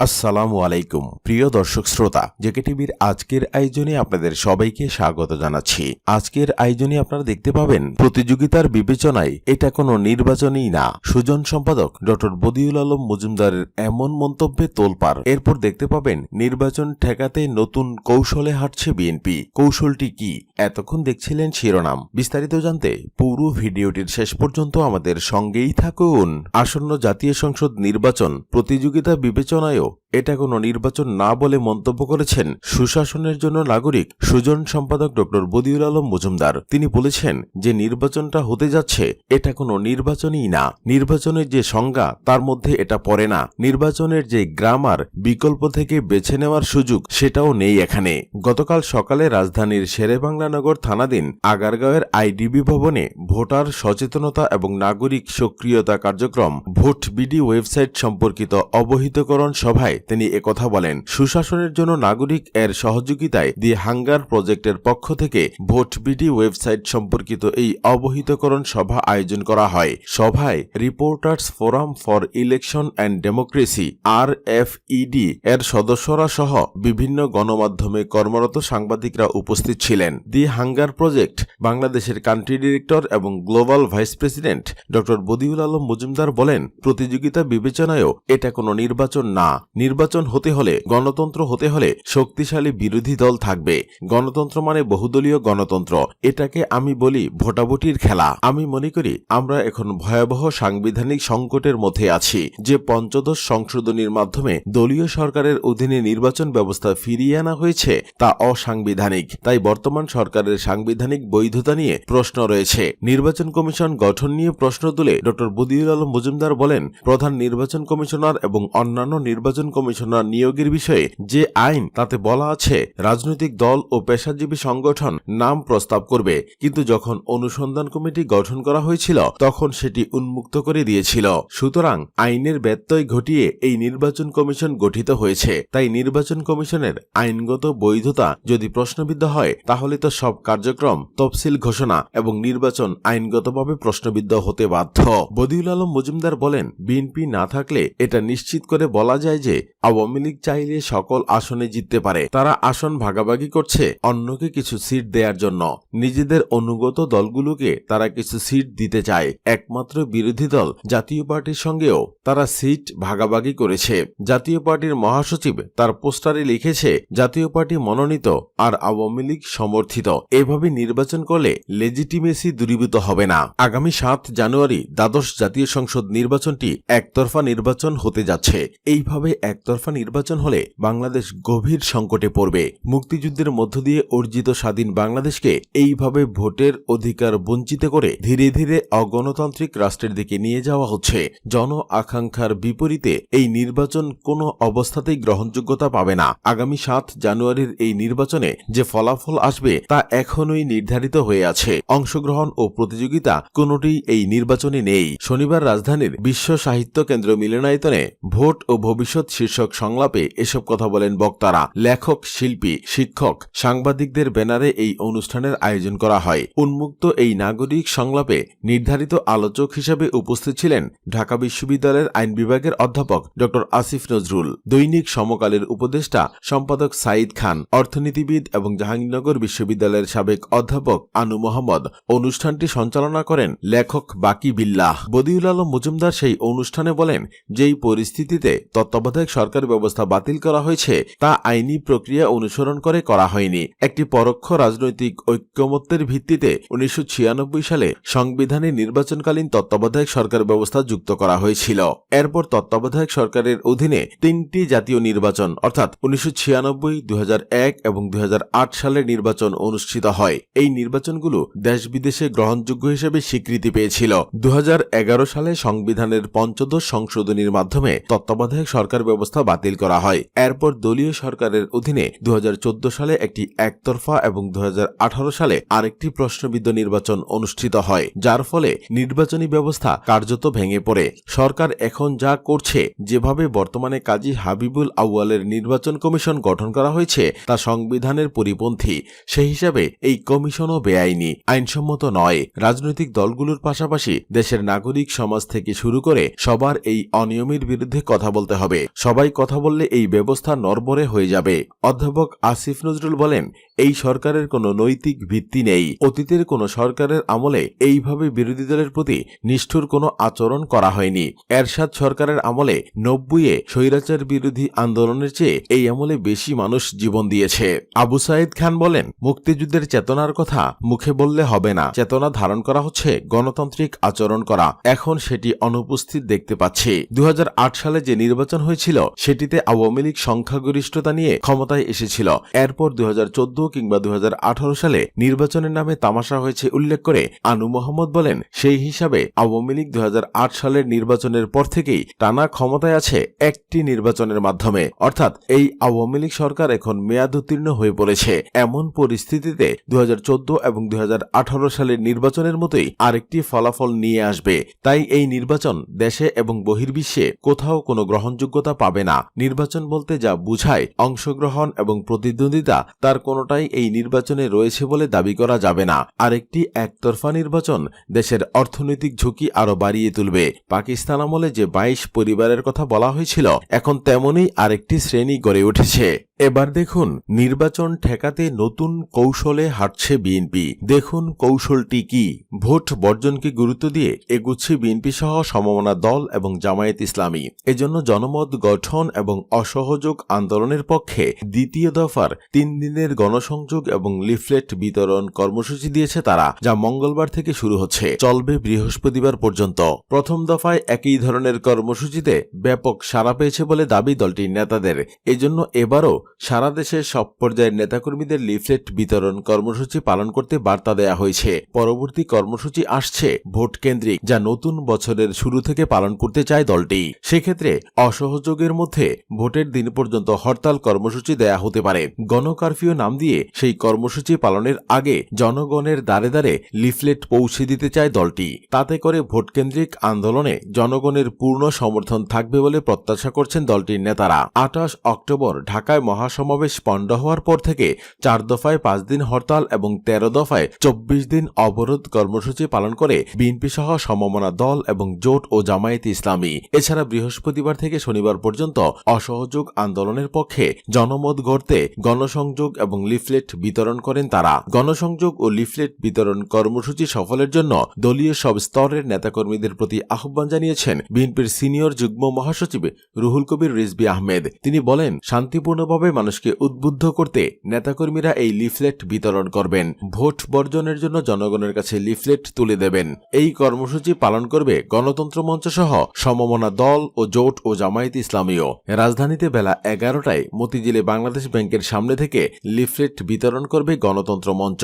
আসসালামু আলাইকুম, প্রিয় দর্শক শ্রোতা, জেকে টিভির আজকের আয়োজনে আপনাদের সবাইকে স্বাগত জানাচ্ছি। আজকের আয়োজনে আপনারা দেখতে পাবেন প্রতিযোগিতার বিবেচনায় এটা কোনো নির্বাচনই না। সুজন সম্পাদক ডক্টর বদিউল আলম মজুমদারের এমন মন্তব্যে তোলপার। এরপর দেখতে পাবেন নির্বাচন ঠেকাতে নতুন কৌশলে হাঁটছে বিএনপি। কৌশলটি কি? এতক্ষণ দেখছিলেন শিরোনাম। বিস্তারিত জানতে পুরো ভিডিওটির শেষ পর্যন্ত আমাদের সঙ্গেই থাকুন। আসন্ন জাতীয় সংসদ নির্বাচন প্রতিযোগিতা বিবেচনায়ও Google. এটা কোনো নির্বাচন না বলে মন্তব্য করেছেন সুশাসনের জন্য নাগরিক সুজন সম্পাদক ডক্টর বদিউল আলম মজুমদার। তিনি বলেছেন যে নির্বাচনটা হতে যাচ্ছে, এটা কোনো নির্বাচনই না। নির্বাচনের যে সংজ্ঞা, তার মধ্যে এটা পড়ে না। নির্বাচনের যে গ্রামার, বিকল্প থেকে বেছে নেওয়ার সুযোগ, সেটাও নেই এখানে। গতকাল সকালে রাজধানীর শেরেবাংলানগর থানাধীন আগারগাঁওয়ের আইডিবি ভবনে ভোটার সচেতনতা এবং নাগরিক সক্রিয়তা কার্যক্রম, ভোট বিডি ওয়েবসাইট সম্পর্কিত অবহিতকরণ সভায় তিনি একথা বলেন, সুশাসনের জন্য নাগরিক এর সহযোগিতায় দি হাঙ্গার প্রজেক্টের পক্ষ থেকে ভোট বিডি ওয়েবসাইট সম্পর্কিত এই অবহিতকরণ সভা আয়োজন করা হয়। সভায় reporters forum for election and democracy R F ED এর সদস্যরা সহ বিভিন্ন গণমাধ্যমে কর্মরত সাংবাদিকরা উপস্থিত ছিলেন। দি হাঙ্গার প্রজেক্ট বাংলাদেশের কান্ট্রি ডিরেক্টর এবং গ্লোবাল ভাইস প্রেসিডেন্ট ড. বদিউল আলম মজুমদার বলেন, প্রতিযোগিতা বিবেচনায়ও এটা কোনো নির্বাচন না। নির্বাচন হতে হলে, গণতন্ত্র হতে হলে শক্তিশালী বিরোধী দল থাকবে। গণতন্ত্র মানে বহুদলীয় গণতন্ত্র। এটাকে আমি বলি ভোটাভুটির খেলা। আমি মনে করি আমরা এখন ভয়াবহ সাংবিধানিক সংকটের মধ্যে আছি, যে পঞ্চদশ সংশোধনীর মাধ্যমে দলীয় সরকারের অধীনে নির্বাচন ব্যবস্থা ফিরিয়ে আনা হয়েছে, তা অসাংবিধানিক। তাই বর্তমান সরকারের সাংবিধানিক বৈধতা নিয়ে প্রশ্ন রয়েছে। নির্বাচন কমিশন গঠন নিয়ে প্রশ্ন তুলে ড. বদিউল আলম মজুমদার বলেন, প্রধান নির্বাচন কমিশনার এবং অন্যান্য নির্বাচন কমিশনার নিয়োগের বিষয়ে যে আইন তাতে বলা আছে, রাজনৈতিক দল ও পেশাজীবী সংগঠন নাম প্রস্তাব করবে। কিন্তু যখন অনুসন্ধান কমিটি গঠন করা হয়েছিল, তখন সেটি উন্মুক্ত করে দিয়েছিল। সুতরাং আইনের ব্যত্যয় ঘটিয়ে এই নির্বাচন কমিশন গঠিত হয়েছে। তাই নির্বাচন কমিশনের আইনগত বৈধতা যদি প্রশ্নবিদ্ধ হয়, তাহলে তো সব কার্যক্রম তফসিল ঘোষণা এবং নির্বাচন আইনগতভাবে প্রশ্নবিদ্ধ হতে বাধ্য। বদিউল আলম মজুমদার বলেন, বিএনপি না থাকলে এটা নিশ্চিত করে বলা যায় যে আওয়ামী লীগ চাইলে সকল আসনে জিততে পারে। তারা আসন ভাগাভাগি করছে অন্যকে কিছু সিট দেওয়ার জন্য। নিজেদের অনুগত দলগুলোকে তারা কিছু সিট দিতে চায়। একমাত্র বিরোধী দল জাতীয় পার্টির সঙ্গেও তারা সিট ভাগাভাগি করেছে। জাতীয় পার্টির মহাসচিব তার পোস্টারে লিখেছে, জাতীয় পার্টি মনোনীত আর আওয়ামী লীগ সমর্থিত। এভাবে নির্বাচন করলে লেজিটিমেসি দূরীভূত হবে না। আগামী সাত জানুয়ারি দ্বাদশ জাতীয় সংসদ নির্বাচনটি একতরফা নির্বাচন হতে যাচ্ছে। এইভাবে একতরফা নির্বাচন হলে বাংলাদেশ গভীর সংকটে পড়বে। মুক্তিযুদ্ধের মধ্য দিয়ে অর্জিত স্বাধীন বাংলাদেশকে এইভাবে ভোটের অধিকার বঞ্চিত করে ধীরে ধীরে অগণতান্ত্রিক রাষ্ট্রের দিকে নিয়ে যাওয়া হচ্ছে। জন আকাঙ্ক্ষার বিপরীতে এই নির্বাচন কোনো অবস্থাতেই গ্রহণযোগ্যতা পাবে না। আগামী সাত জানুয়ারির এই নির্বাচনে যে ফলাফল আসবে তা এখনই নির্ধারিত হয়ে আছে। অংশগ্রহণ ও প্রতিযোগিতা কোনোটি এই নির্বাচনে নেই। শনিবার রাজধানীর বিশ্ব সাহিত্য কেন্দ্র মিলনায়তনে ভোট ও ভবিষ্যৎ শীর্ষক সংলাপে এসব কথা বলেন বক্তারা। লেখক, শিল্পী, শিক্ষক, সাংবাদিকদের ব্যানারে এই অনুষ্ঠানের আয়োজন করা হয়। উন্মুক্ত এই নাগরিক সংলাপে নির্ধারিত আলোচক হিসেবে উপস্থিত ছিলেন ঢাকা বিশ্ববিদ্যালয়ের আইন বিভাগের অধ্যাপক ড. আসিফ নজরুল, দৈনিক সমকালের উপদেষ্টা সম্পাদক সাঈদ খান, অর্থনীতিবিদ এবং জাহাঙ্গীরনগর বিশ্ববিদ্যালয়ের সাবেক অধ্যাপক আনু মোহাম্মদ। অনুষ্ঠানটি সঞ্চালনা করেন লেখক বাকি বিল্লাহ। বদিউল আলম মজুমদার সেই অনুষ্ঠানে বলেন, যেই পরিস্থিতিতে তত্ত্বাবধায়ক সরকার ব্যবস্থা বাতিল করা হয়েছে, তা আইনি প্রক্রিয়া অনুসরণ করে করা হয়নি। একটি পরোক্ষ রাজনৈতিক ঐক্যমত্যের ভিত্তিতে উনিশশো ছিয়ানব্বই সালে সংবিধানে নির্বাচনকালীন তত্ত্বাবধায়ক সরকার ব্যবস্থা যুক্ত করা হয়েছিল। এরপর তত্ত্বাবধায়ক সরকারের অধীনে তিনটি জাতীয় নির্বাচন, অর্থাৎ উনিশশো ছিয়ানব্বই এবং দু হাজার আট সালের নির্বাচন অনুষ্ঠিত হয়। এই নির্বাচনগুলো দেশ বিদেশে গ্রহণযোগ্য হিসেবে স্বীকৃতি পেয়েছিল। দু হাজার এগারো সালে সংবিধানের পঞ্চদশ সংশোধনীর মাধ্যমে তত্ত্বাবধায়ক সরকার ব্যবস্থা বাতিল করা হয়। এরপর দলীয় সরকারের অধীনে দু হাজার চোদ্দ সালে একটি একতরফা এবং দু হাজার আঠারো সালে আরেকটি প্রশ্নবিদ্ধ নির্বাচন অনুষ্ঠিত হয়, যার ফলে নির্বাচনী ব্যবস্থা কার্যত ভেঙে পড়ে। সরকার এখন যা করছে, যেভাবে বর্তমানে কাজী হাবিবুল আউয়ালের নির্বাচন কমিশন গঠন করা হয়েছে, তা সংবিধানের পরিপন্থী। সেই হিসাবে এই কমিশনও বেআইনি, আইনসম্মত নয়। রাজনৈতিক দলগুলোর পাশাপাশি দেশের নাগরিক সমাজ থেকে শুরু করে সবার এই অনিয়মের বিরুদ্ধে কথা বলতে হবে। সবাই কথা বললে এই ব্যবস্থা নরবরে হয়ে যাবে। অধ্যাপক আসিফ নজরুল বলেন, এই সরকারের কোনো নৈতিক ভিত্তি নেই। অতীতের কোনো সরকারের আমলে এইভাবে বিরোধী দলের প্রতি নিষ্ঠুর কোনো আচরণ করা হয়নি। এরশাদ সরকারের আমলে নব্বইয়ে স্বৈরাচার বিরোধী আন্দোলনের চেয়ে এই আমলে বেশি মানুষ জীবন দিয়েছে। আবু সাইদ খান বলেন, মুক্তিযুদ্ধের চেতনার কথা মুখে বললে হবে না। চেতনা ধারণ করা হচ্ছে গণতান্ত্রিক আচরণ করা। এখন সেটি অনুপস্থিত দেখতে পাচ্ছি। দু হাজার আট সালে যে নির্বাচন হয়েছিল সেটিতে আওয়ামী লীগ সংখ্যাগরিষ্ঠতা নিয়ে ক্ষমতায় এসেছিল। এরপর দু হাজার চোদ্দ কিংবা দু হাজার আঠারো সালে নির্বাচনের নামে তামাশা হয়েছে উল্লেখ করে আনু মোহাম্মদ বলেন, সেই হিসাবে আওয়ামী লীগ সালের নির্বাচনের পর থেকেই টানা ক্ষমতায় আছে একটি নির্বাচনের মাধ্যমে। অর্থাৎ এই আওয়ামী লীগ সরকার এখন মেয়াদ উত্তীর্ণ হয়ে পড়েছে। এমন পরিস্থিতিতে দু হাজার চোদ্দ এবং দু হাজার আঠারো সালের নির্বাচনের মতোই আরেকটি ফলাফল নিয়ে আসবে। তাই এই নির্বাচন দেশে এবং বহির্বিশ্বে কোথাও কোনো গ্রহণযোগ্যতা পাবে না। নির্বাচন বলতে যা বুঝায় অংশগ্রহণ এবং প্রতিদ্বন্দ্বিতা, তার কোনোটাই এই নির্বাচনে রয়েছে বলে দাবি করা যাবে না। আরেকটি একতরফা নির্বাচন দেশের অর্থনৈতিক ঝুঁকি আরও বাড়িয়ে তুলবে। পাকিস্তান আমলে যে বাইশ পরিবারের কথা বলা হয়েছিল, এখন তেমনই আরেকটি শ্রেণি গড়ে উঠেছে। এবার দেখুন, নির্বাচন ঠেকাতে নতুন কৌশলে হাঁটছে বিএনপি। দেখুন কৌশলটি কি। ভোট বর্জনকে গুরুত্ব দিয়ে এগুচ্ছে বিএনপি সহ সমমনা দল এবং জামায়াত ইসলামী। এজন্য জনমত গঠন এবং অসহযোগ আন্দোলনের পক্ষে দ্বিতীয় দফার তিন দিনের গণসংযোগ এবং লিফলেট বিতরণ কর্মসূচি দিয়েছে তারা, যা মঙ্গলবার থেকে শুরু হচ্ছে। চলবে বৃহস্পতিবার পর্যন্ত। প্রথম দফায় একই ধরনের কর্মসূচিতে ব্যাপক সাড়া পেয়েছে বলে দাবি দলটির নেতাদের। এজন্য এবারও সারা দেশের সব পর্যায়ের নেতাকর্মীদের লিফলেট বিতরণ কর্মসূচি পালন করতে বার্তা দেয়া হয়েছে। পরবর্তী কর্মসূচি আসছে ভোট কেন্দ্রিক যা নতুন বছরের শুরু থেকে পালন করতে চায় দলটি। সেক্ষেত্রে অসহযোগের মধ্যে ভোটের দিন পর্যন্ত হরতাল কর্মসূচি দেয়া হতে পারে। গণকারফিউ নাম দিয়ে সেই কর্মসূচি পালনের আগে জনগণের দ্বারে দ্বারে লিফলেট পৌঁছে দিতে চায় দলটি। তাতে করে ভোটকেন্দ্রিক আন্দোলনে জনগণের পূর্ণ সমর্থন থাকবে বলে প্রত্যাশা করছেন দলটির নেতারা। আঠাশ অক্টোবর ঢাকায় মহাসমাবেশ পণ্ড হওয়ার পর থেকে চার দফায় পাঁচ দিন হরতাল এবং তেরো দফায় চব্বিশ দিন অবরোধ কর্মসূচি পালন করে বিএনপি সহ সমমনা দল এবং জোট ও জামায়াত ইসলামী। এছাড়া বৃহস্পতিবার থেকে শনিবার পর্যন্ত অসহযোগ আন্দোলনের পক্ষে জনমত গড়তে গণসংযোগ এবং লিফলেট বিতরণ করেন তারা। গণসংযোগ ও লিফলেট বিতরণ কর্মসূচি সফলের জন্য দলীয় সব স্তরের নেতাকর্মীদের প্রতি আহ্বান জানিয়েছেন বিএনপির সিনিয়র যুগ্ম মহাসচিব রুহুল কবির রিজবি আহমেদ। তিনি বলেন, শান্তিপূর্ণভাবে মানুষকে উদ্বুদ্ধ করতে নেতাকর্মীরা এই লিফলেট বিতরণ করবেন। ভোট বর্জনের জন্য জনগণের কাছে লিফলেট তুলে দেবেন। এই কর্মসূচি পালন করবে গণতন্ত্র মঞ্চ সহ সমমনা দল ও জোট ও জামায়াত ইসলামীও রাজধানীতে বেলা এগারোটায় মতিঝিলে বাংলাদেশ ব্যাংকের সামনে থেকে লিফলেট বিতরণ করবে গণতন্ত্র মঞ্চ।